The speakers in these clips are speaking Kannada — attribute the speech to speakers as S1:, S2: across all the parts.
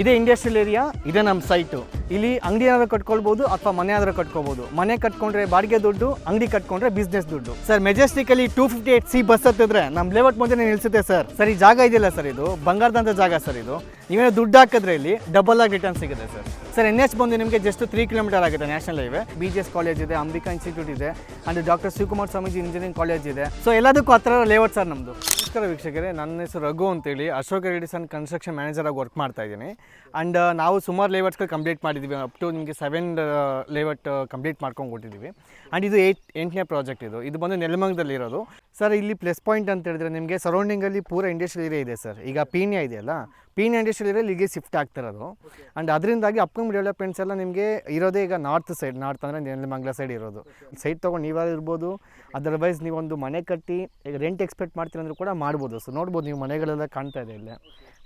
S1: ಇದೇ ಇಂಡಸ್ಟ್ರಿಯಲ್ ಏರಿಯಾ ಇದೇ ನಮ್ಮ ಸೈಟು ಇಲ್ಲಿ ಅಂಗಡಿ ಏನಾದ್ರು ಕಟ್ಕೊಳ್ಬೋದು ಅಥವಾ ಮನೆ ಆದ್ರೂ ಕಟ್ಕೋಬೋದು ಮನೆ ಕಟ್ಕೊಂಡ್ರೆ ಬಾಡಿಗೆ ದುಡ್ಡು, ಅಂಗಡಿ ಕಟ್ಕೊಂಡ್ರೆ ಬಿಸ್ನೆಸ್ ದುಡ್ಡು. Sir ಮೆಜೆಸ್ಟಿಕಲ್ಲಿ two fifty eight C bus ಹತ್ತಿದ್ರೆ ನಮ್ಮ ಲೇಔಟ್ ಮುಂದೆ ನಿಲ್ಸುತ್ತೆ ಸರ್ ಸರ್ ಈ ಜಾಗ ಇದೆಯಲ್ಲ ಸರ್ ಇದು? ಬಂಗಾರದಂತ ಜಾಗ ಸರ್ ಇದು. ನೀವೇನೋ ದುಡ್ಡು ಹಾಕಿದ್ರೆ ಇಲ್ಲಿ ಡಬಲ್ ಆಗಿ ರಿಟರ್ನ್ ಸಿಗುತ್ತೆ ಸರ್ ಸರ್ ಎನ್ ಎಚ್ ಬಂದು ನಿಮಗೆ ಜಸ್ಟ್ ತ್ರೀ ಕಿಲೋಮೀಟರ್ ಆಗುತ್ತೆ national highway B G S college ಇದೆ ಅಂಬಿಕಾ ಇನ್ಸ್ಟಿಟ್ಯೂಟ್ ಇದೆ and doctor Shivakumar Swamiji engineering college ಇದೆ. ಸೊ ಎಲ್ಲದಕ್ಕೂ ಹತ್ರ ಲೇಔಟ್ ಸರ್ ನಮ್ಮದು ನಮಸ್ಕಾರ ವೀಕ್ಷಕರೇ, ನನ್ನ ಹೆಸರು ರಘು ಅಂತೇಳಿ. ಅಶೋಕ ರೆಡಿಸನ್ ಕನ್ಸ್ಟ್ರಕ್ಷನ್ ಮ್ಯಾನೇಜರ್ ಆಗಿ ವರ್ಕ್ ಮಾಡ್ತಾ ಇದ್ದೀನಿ. ಆ್ಯಂಡ್ ನಾವು ಸುಮಾರು ಲೇಔಟ್ಸ್ಗಳು ಕಂಪ್ಲೀಟ್ ಮಾಡಿದ್ದೀವಿ ಅಪ್ ಟು ನಿಮಗೆ ಸೆವೆನ್ ಲೇಔಟ್ ಕಂಪ್ಲೀಟ್ ಮಾಡ್ಕೊಂಡು ಕೊಟ್ಟಿದ್ದೀವಿ ಆ್ಯಂಡ್ ಇದು ಏಯ್ಟ್ ಎಂಟನೇ ಪ್ರಾಜೆಕ್ಟ್ ಇದು. ಇದು ಬಂದು ನೆಲಮಂಗದಲ್ಲಿ ಇರೋದು. ಸರ್, ಇಲ್ಲಿ ಪ್ಲಸ್ ಪಾಯಿಂಟ್ ಅಂತ ಹೇಳಿದ್ರೆ ನಿಮಗೆ ಸರೌಂಡಿಂಗಲ್ಲಿ ಪೂರ ಇಂಡಸ್ಟ್ರಿಯಲ್ ಏರಿಯಾ ಇದೆ ಸರ್. ಈಗ ಪೀಣ್ಯ ಇದೆಯಲ್ಲ? ಪೀಣ್ಯ ಇಂಡಸ್ಟ್ರಿಯಲ್ ಏರಿಯಾ ಇಲ್ಲಿಗೆ ಶಿಫ್ಟ್ ಆಗ್ತಿರೋದು ಆ್ಯಂಡ್ ಅದರಿಂದಾಗಿ ಅಪ್ಕಮಿಂಗ್ ಡೆವಲಪ್ಮೆಂಟ್ಸ್ ಎಲ್ಲ ನಿಮಗೆ ಇರೋದೇ ಈಗ ನಾರ್ತ್ ಸೈಡ್ ನಾರ್ತ್ ಅಂದರೆ ಮಂಗ್ಲ ಸೈಡ್ ಇರೋದು. ಸೈಡ್ ತೊಗೊಂಡು ನೀವೇ ಇರ್ಬೋದು ಅದರ್ವೈಸ್ ನೀವೊಂದು ಮನೆ ಕಟ್ಟಿ ಈಗ ರೆಂಟ್ ಎಕ್ಸ್ಪೆಕ್ಟ್ ಮಾಡ್ತೀರಂದ್ರೂ ಕೂಡ ಮಾಡ್ಬೋದು. ಸರ್ ನೋಡ್ಬೋದು ನೀವು ಮನೆಗಳೆಲ್ಲ ಕಾಣ್ತಾ ಇದೆ ಇಲ್ಲೇ.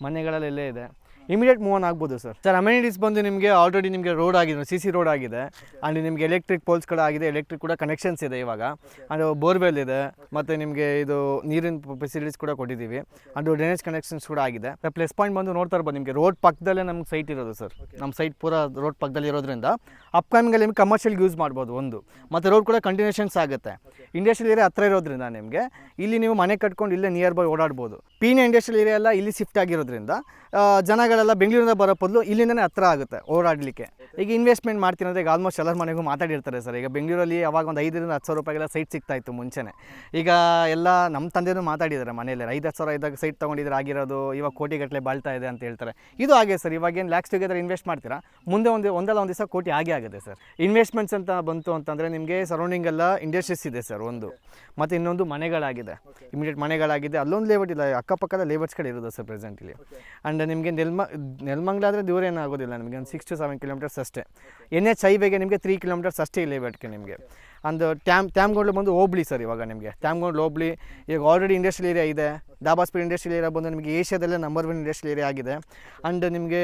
S1: ಮನೆಗಳಲ್ಲೆಲ್ಲೇ ಇದೆ. ಇಮಿಡಿಯೇಟ್ ಮೂವ್ ಆನ್ ಆಗ್ಬೋದು ಸರ್ ಸರ್ ಅಮೆನಿಟೀಸ್ ಬಂದು ನಿಮಗೆ ಆಲ್ರೆಡಿ ನಿಮಗೆ ರೋಡ್ ಆಗಿದೆ ಸಿ ಸಿ ರೋಡ್ ಆಗಿದೆ. ಆ್ಯಂಡ್ ನಿಮಗೆ ಎಲೆಕ್ಟ್ರಿಕ್ ಪೋಲ್ಸ್ಗಳು ಆಗಿದೆ ಎಲೆಕ್ಟ್ರಿಕ್ ಕೂಡ ಕನೆಕ್ಷನ್ಸ್ ಇದೆ ಇವಾಗ. ಆ್ಯಂಡ್ ಬೋರ್ವೆಲ್ ಇದೆ ಮತ್ತು ನಿಮಗೆ ಇದು ನೀರಿನ ಫೆಸಿಲಿಟೀಸ್ ಕೂಡ ಕೊಟ್ಟಿದ್ದೀವಿ. ಆ್ಯಂಡ್ ಡ್ರೈನೇಜ್ ಕನೆಕ್ಷನ್ಸ್ ಕೂಡ ಆಗಿದೆ. ಪ್ಲಸ್ ಪಾಯಿಂಟ್ ಬಂದು ನೋಡ್ತಾ ಇರ್ಬೋದು ನಿಮಗೆ ರೋಡ್ ಪಕ್ಕದಲ್ಲೇ ನಮ್ಗೆ ಸೈಟ್ ಇರೋದು ಸರ್ ನಮ್ಮ ಸೈಟ್ ಪೂರಾ ರೋಡ್ ಪಕ್ಕದಲ್ಲಿ ಇರೋದ್ರಿಂದ ಅಪ್ಕಮಿಂಗಲ್ಲಿ ನಿಮ್ಗೆ ಕಮರ್ಷಿಯಲ್ ಯೂಸ್ ಮಾಡ್ಬೋದು ಒಂದು. ಮತ್ತು ರೋಡ್ ಕೂಡ ಕಂಟಿನ್ಯೂಷನ್ಸ್ ಆಗುತ್ತೆ. ಇಂಡಸ್ಟ್ರಿಯಲ್ ಏರಿಯಾ ಹತ್ರ ಇರೋದ್ರಿಂದ ನಿಮಗೆ. ಇಲ್ಲಿ ನೀವು ಮನೆ ಕಟ್ಕೊಂಡು ಇಲ್ಲೇ ನಿಯರ್ ಬೈ ಓಡಾಡ್ಬೋದು ಪೀನ್ ಇಂಡಸ್ಟ್ರಿಯಲ್ ಏರಿಯಾ ಎಲ್ಲ ಇಲ್ಲಿ ಶಿಫ್ಟ್ ಆಗಿರೋದ್ರಿಂದ ಜನಗಳೆಲ್ಲ ಬೆಂಗಳೂರಿಂದ ಬರೋ ಬದಲು ಇಲ್ಲಿಂದನೇ ಹತ್ರ ಆಗುತ್ತೆ ಓಡಾಡಲಿಕ್ಕೆ. ಈಗ ಇನ್ವೆಸ್ಟ್ಮೆಂಟ್ ಮಾಡ್ತೀನಿ ಅಂದರೆ ಈಗ ಆಲ್ಮೋಸ್ಟ್ ಎಲ್ಲರ ಮನೆಗೂ ಮಾತಾಡಿರ್ತಾರೆ ಸರ್. ಈಗ ಬೆಂಗಳೂರಲ್ಲಿ ಅವಾಗ ಒಂದು ಐದರಿಂದ ಹತ್ತು ಸಾವಿರ ರೂಪಾಯಿಗೆಲ್ಲ ಸೈಟ್ ಸಿಗ್ತಾ ಇತ್ತು ಮುಂಚೆನೇ. ಈಗ ಎಲ್ಲ ನಮ್ಮ ತಂದೆಯೂ ಮಾತಾಡಿದ್ದಾರೆ ಮನೆಯಲ್ಲಿ. ಐದು ಹತ್ತು ಸಾವಿರ ಇದ್ದಾಗ ಸೈಟ್ ತೊಗೊಂಡಿದ್ರೆ ಆಗಿರೋದು ಇವಾಗ ಕೋಟಿಗಟ್ಟಲೆ ಬಾಳ್ತಾ ಇದೆ ಅಂತ ಹೇಳ್ತಾರೆ. ಇದು ಹಾಗೆ ಸರ್ ಇವಾಗ ಏನು ಲ್ಯಾಕ್ಸ್ ಟುಗೆದರ್ ಇನ್ವೆಸ್ಟ್ ಮಾಡ್ತೀರಾ? ಮುಂದೆ ಒಂದು ಒಂದಲ್ಲ ಒಂದು ದಿವಸ ಕೋಟಿ ಆಗೇ ಆಗುತ್ತೆ ಸರ್. ಇನ್ವೆಸ್ಟ್ಮೆಂಟ್ಸ್ ಅಂತ ಬಂತು ಅಂತಂದರೆ ನಿಮಗೆ ಸರೌಂಡಿಂಗ್ ಎಲ್ಲ ಇಂಡಸ್ಟ್ರೀಸ್ ಇದೆ ಸರ್ ಒಂದು. ಮತ್ತು ಇನ್ನೊಂದು ಮನೆಗಳಾಗಿದೆ. ಇಮಿಡಿಯೇಟ್ ಮನೆಗಳಾಗಿದೆ. ಅಲ್ಲೊಂದು ಲೇಬರ್ ಇಲ್ಲ ಅಕ್ಕಪಕ್ಕದ ಲೇಬರ್ಸ್ಗಳು ಇರೋದು ಸರ್ ಪ್ರೆಸೆಂಟ್ಲಿ ಆ್ಯಂಡ್ ನಿಮಗೆ ನೆಲ್ಮ, ನೆಲ್ಮಂಗ್ಲ ಆದರೆ ದೂರ ಏನಾಗೋದಿಲ್ಲ ನಿಮಗೆ. ಒಂದು ಸಿಕ್ಸ್ ಟು ಸೆವೆನ್ ಕಿಲೋಮೀಟರ್ಸ್ ಅಷ್ಟೇ. ಎನ್ ಎಚ್ ಹೈವೇಗೆ ನಿಮಗೆ ತ್ರೀ ಕಿಲೋಮೀಟರ್ಸ್ ಅಷ್ಟೇ ಇಲ್ಲೇ ಬೇಡಿಕೆ ನಿಮಗೆ. ಅಂದು ಟ್ಯಾಮ್, ಟ್ಯಾಮ್ಗೋಡ್ಲು ಬಂದು ಹೋಬ್ಳಿ ಸರ್ ಇವಾಗ ನಿಮಗೆ. ಟ್ಯಾಮ್ಗೋಡ್ಲು ಹೋಬ್ಳಿ, ಈಗ ಆಲ್ರೆಡಿ ಇಂಡಸ್ಟ್ರಿಯಲ್ ಏರಿಯಾ ಇದೆ. ದಾಬಾಸ್ಪೀಡ್ ಇಂಡಸ್ಟ್ರಿಯಲ್ ಏರಿಯಾ ಬಂದು ನಿಮಗೆ ಏಷ್ಯಾದಲ್ಲೇ ನಂಬರ್ ಒನ್ ಇಂಡಸ್ಟ್ರಿಯಲ್ ಏರಿಯಾ ಆಗಿದೆ. ಆ್ಯಂಡ್ ನಿಮಗೆ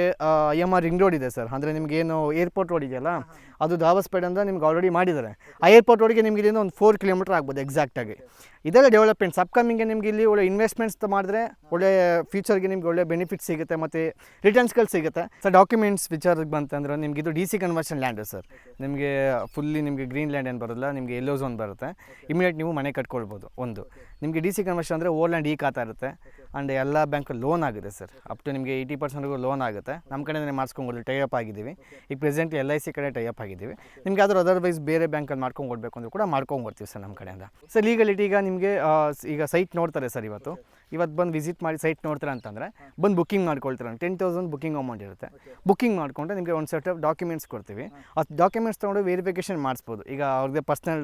S1: I M R ring road ಇದೆ ಸರ್. ಅಂದರೆ ನಿಮಗೆ ಏನು ಏರ್ಪೋರ್ಟ್ ರೋಡ್ ಇದೆಯಲ್ಲ, ಅದು ದಾಬಾಸ್ಪೇಡ್ ಅಂತ ನಿಮ್ಗೆ ಆಲ್ರೆಡಿ ಮಾಡಿದ್ದಾರೆ. ಆ ಏರ್ಪೋರ್ಟ್ ರೋಡ್ಗೆ ನಿಮಗೆ ಇಲ್ಲಿಂದ ಒಂದು ಫೋರ್ ಕಿಲೋಮೀಟರ್ ಆಗ್ಬೋದು ಎಕ್ಸಾಕ್ಟಾಗಿ ಇದೆಲ್ಲ ಡೆವಲಪ್ಮೆಂಟ್ಸ್ ಅಪ್ಕಮಿಂಗ್ಗೆ ನಿಮಗೆ ಇಲ್ಲಿ ಒಳ್ಳೆ ಇನ್ವೆಸ್ಟ್ಮೆಂಟ್ಸ್ ಮಾಡಿದ್ರೆ ಒಳ್ಳೆ ಫ್ಯೂಚರ್ಗೆ ನಿಮ್ಗೆ ಒಳ್ಳೆ ಬೆನಿಫಿಟ್ ಸಿಗುತ್ತೆ ಮತ್ತು ರಿಟರ್ನ್ಸ್ಗಳು ಸಿಗುತ್ತೆ. ಸರ್ ಡಾಕ್ಯುಮೆಂಟ್ಸ್ ವಿಚಾರಕ್ಕೆ ಬಂತಂದ್ರೆ ನಿಮ್ಗೆ ಇದು D C conversion land sir ನಿಮಗೆ ಫುಲ್ಲಿ ನಿಮಗೆ ಗ್ರೀನ್ ಲ್ಯಾಂಡ್ ಏನು ಬರೋಲ್ಲ ನಿಮಗೆ ಎಲ್ಲೋ ಝೋನ್ ಬರುತ್ತೆ. ಇಮಿಡಿಯೇಟ್ ನೀವು ಮನೆ ಕಟ್ಕೊಳ್ಬೋದು ಒಂದು. ನಿಮಗೆ ಡಿ ಸಿ ಕನ್ವರ್ಷನ್ ಅಂದರೆ ಓಲ್ಡ್ ಲ್ಯಾಂಡ್ ಈ ಖಾತಾ ಇರುತ್ತೆ. ಆ್ಯಂಡ್ ಎಲ್ಲ ಬ್ಯಾಂಕ್ ಲೋನ್ ಆಗಿದೆ ಸರ್ ಅಪ್ ಟು ನಿಮಗೆ ಏಯ್ಟಿ ಪರ್ಸೆಂಟ್ಗೂ ಲೋನ್ ಆಗುತ್ತೆ. ನಮ್ಮ ಕಡೆನೇ ಮಾಡಿಸ್ಕೊಂಡು ಟೈ ಅಪ್ ಆಗಿದ್ದೀವಿ. ಈಗ ಪ್ರೆಸೆಂಟ್ ಎಲ್ ಐ ಸಿ ಕಡೆ ಟೈ ಅಪ್ ಆಗಿದ್ದೀವಿ. ನಿಮ್ಗೆ ಯಾವ್ದಾದ್ರು ಅದರ್ವೈಸ್ ಬೇರೆ ಬ್ಯಾಂಕಲ್ಲಿ ಮಾಡ್ಕೊಂಡು ಕೊಡಬೇಕು ಅಂದ್ರೂ ಕೂಡ ಮಾಡ್ಕೊಂಡು ಬರ್ತೀವಿ ಸರ್ ನಮ್ಮ ಕಡೆಯಿಂದ. ಸರ್ ಲೀಗಲಿಟಿ ಈಗ ನಿಮಗೆ ಈಗ ಸೈಟ್ ನೋಡ್ತಾರೆ ಸರ್ ಇವತ್ತು. ಇವತ್ತು ಬಂದು ವಿಸಿಟ್ ಮಾಡಿ ಸೈಟ್ ನೋಡ್ತಾರೆ ಅಂತಂದರೆ ಬಂದು ಬುಕ್ಕಿಂಗ್ ಮಾಡ್ಕೊಳ್ತಾರೆ ಟೆನ್ ತೌಸಂಡ್ ಬುಕ್ಕಿಂಗ್ ಅಮೌಂಟ್ ಇರುತ್ತೆ. ಬುಕ್ಕಿಂಗ್ ಮಾಡಿಕೊಂಡ್ರೆ ನಿಮಗೆ ಒಂದು ಸೆಟ್ ಆಫ್ ಡಾಕ್ಯುಮೆಂಟ್ಸ್ ಕೊಡ್ತೀವಿ. ಆ ಡಾಕ್ಯುಮೆಂಟ್ಸ್ ತೊಗೊಂಡು ವೆರಿಫಿಕೇಷನ್ ಮಾಡಿಸ್ಬೋದು. ಈಗ ಅವ್ರಿಗೆ ಪರ್ಸ್ನಲ್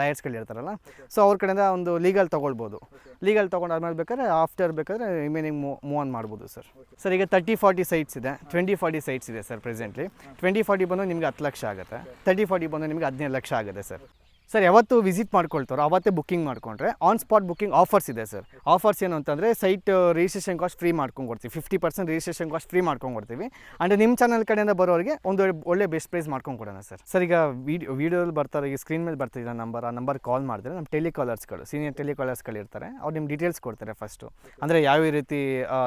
S1: ಲಾಯರ್ಸ್ಗಳು ಇರ್ತಾರಲ್ಲ. ಸೊ ಅವ್ರ ಕಡೆಯಿಂದ ಒಂದು ಲೀಗಲ್ ತೊಗೊಳ್ಬೋದು. ಲೀಗಲ್ ತೊಗೊಂಡು ಆದ್ಮೇಲೆ ಬೇಕಾದ್ರೆ ಆಫ್ಟರ್ ಬೇಕಾದ್ರೆ ರಿಮೈನಿಂಗ್ ಮೂವ್ ಆನ್ ಮಾಡ್ಬೋದು ಸರ್. ಸರ್ ಈಗ ತರ್ಟಿ ಫಾರ್ಟಿ ಸೈಟ್ಸ್ ಇದೆ. ಟ್ವೆಂಟಿ ಫಾರ್ಟಿ ಸೈಟ್ಸ್ ಇದೆ ಸರ್ ಪ್ರೆಸೆಂಟ್ಲಿ. ಟ್ವೆಂಟಿ ಫಾರ್ಟಿ ಬಂದು ನಿಮಗೆ ಹತ್ತು ಲಕ್ಷ ಆಗುತ್ತೆ. ತರ್ಟಿ ಫಾರ್ಟಿ ಬಂದು ನಿಮಗೆ ಹದಿನೈದು ಲಕ್ಷ ಆಗುತ್ತೆ ಸರ್. ಸರ್, ಯಾವತ್ತು ವಿಸಿಟ್ ಮಾಡ್ಕೊಳ್ತಾರೋ. ಅವತ್ತೇ ಬುಕ್ಕಿಂಗ್ ಮಾಡ್ಕೊಂಡ್ರೆ. ಆನ್ ಸ್ಪಾಟ್ ಬುಕ್ಕಿಂಗ್ ಆಫರ್ಸ್ ಇದೆ ಸರ್. ಆಫರ್ಸ್ ಏನು ಅಂತಂದರೆ ಸೈಟ್ ರಿಜಿಸ್ಟ್ರೇಷನ್ ಕಾಸ್ಟ್ ಫ್ರೀ ಮಾಡ್ಕೊಂಡು ಕೊಡ್ತೀವಿ fifty percent registration cost free ಮಾಡ್ಕೊಂಡು ಕೊಡ್ತೀವಿ ಆ್ಯಂಡ್ ನಿಮ್ಮ ಚಾನಲ್ ಕಡೆಯಿಂದ ಬರೋರಿಗೆ ಒಂದು ಒಳ್ಳೆ ಬೆಸ್ಟ್ ಪ್ರೈಸ್ ಮಾಡ್ಕೊಂಡು ಕೊಡೋಣ ಸರ್. ಸರ್, ಈಗ ವೀಡಿಯೋ ವೀಡಿಯೋದಲ್ಲಿ ಬರ್ತಾರೆ, ಈಗ ಸ್ಕ್ರೀನ್ ಮೇಲೆ ಬರ್ತಿದೆ ನಂಬರ್ ಆ ನಂಬರ್ ಕಾಲ್ ಮಾಡಿದ್ರೆ ನಮ್ಮ ಟೆಲಿಕಾಲರ್ಸ್ಗಳು ಸೀನಿಯರ್ ಟೆಲಿಕಾಲರ್ಸ್ಗಳು ಇರ್ತಾರೆ. ಅವ್ರು ನಿಮ್ಮ ಡೀಟೇಲ್ಸ್ ಕೊಡ್ತಾರೆ ಫಸ್ಟು ಅಂದರೆ ಯಾವ ರೀತಿ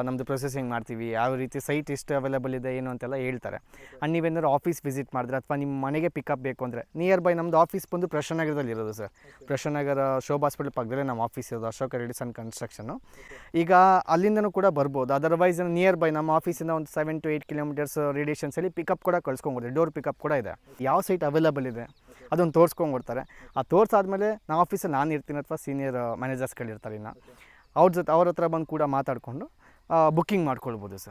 S1: ನಮ್ಮದು ಪ್ರೊಸೆಸಿಂಗ್ ಮಾಡ್ತೀವಿ, ಯಾವ ರೀತಿ ಸೈಟ್ ಇಷ್ಟು ಅವೈಲೇಬಲ್ ಇದೆ, ಏನು ಅಂತೆಲ್ಲ ಹೇಳ್ತಾರೆ. ಆ್ಯಂಡ್ ನೀವೇನಾದ್ರು ಆಫೀಸ್ ವಿಸಿಟ್ ಮಾಡಿದ್ರೆ ಅಥವಾ ನಿಮ್ಮ ಮನೆಗೆ ಪಿಕಪ್ ಬೇಕು ಅಂದರೆ ನಿಯರ್ ಬೈ ನಮ್ಮದು ಆಫೀಸ್ ಬಂದು ಪ್ರಶಾನಗರದಲ್ಲಿ ಇರೋದು ಸರ್. ಪ್ರಶಾನಗರ ಶೋಭಾ ಹಾಸ್ಪಿಟಲ್ ಪಕ್ಕದಲ್ಲೇ ನಮ್ಮ ಆಫೀಸ್ ಇರೋದು ಅಶೋಕ ರೆಡಿಸನ್ ಕನ್ಸ್ಟ್ರಕ್ಷನು ಈಗ ಅಲ್ಲಿಂದನೂ ಕೂಡ ಬರ್ಬೋದು. ಅದರ್ವೈಸ್ ನಿಯರ್ ಬೈ ನಮ್ಮ ಆಫೀಸಿಂದ ಒಂದು ಸೆವೆನ್ ಟು ಏಯ್ಟ್ ಕಿಲೋಮೀಟರ್ಸ್ ರೇಡಿಯೇಷನ್ಸಲ್ಲಿ ಪಿಕಪ್ ಕೂಡ ಕಳ್ಸ್ಕೊಂಬೋದು ಡೋರ್ ಪಿಕಪ್ ಕೂಡ ಇದೆ. ಯಾವ ಸೈಟ್ ಅವೈಲೇಬಲ್ ಇದೆ? ಅದನ್ನು ತೋರಿಸ್ಕೊಂಡ್ಬಿಡ್ತಾರೆ ಆ ತೋರಿಸಾದ್ಮೇಲೆ ನಮ್ಮ ಆಫೀಸಲ್ಲಿ ನಾನು ಇರ್ತೀನಿ ಅಥವಾ ಸೀನಿಯರ್ ಮ್ಯಾನೇಜರ್ಸ್ಗಳಿರ್ತಾರೆ ಇನ್ನು. ಅವ್ರ ಜೊತೆ ಅವ್ರ ಹತ್ರ ಬಂದು ಕೂಡ ಮಾತಾಡಿಕೊಂಡು ಬುಕ್ಕಿಂಗ್ ಮಾಡ್ಕೊಳ್ಬೋದು ಸರ್.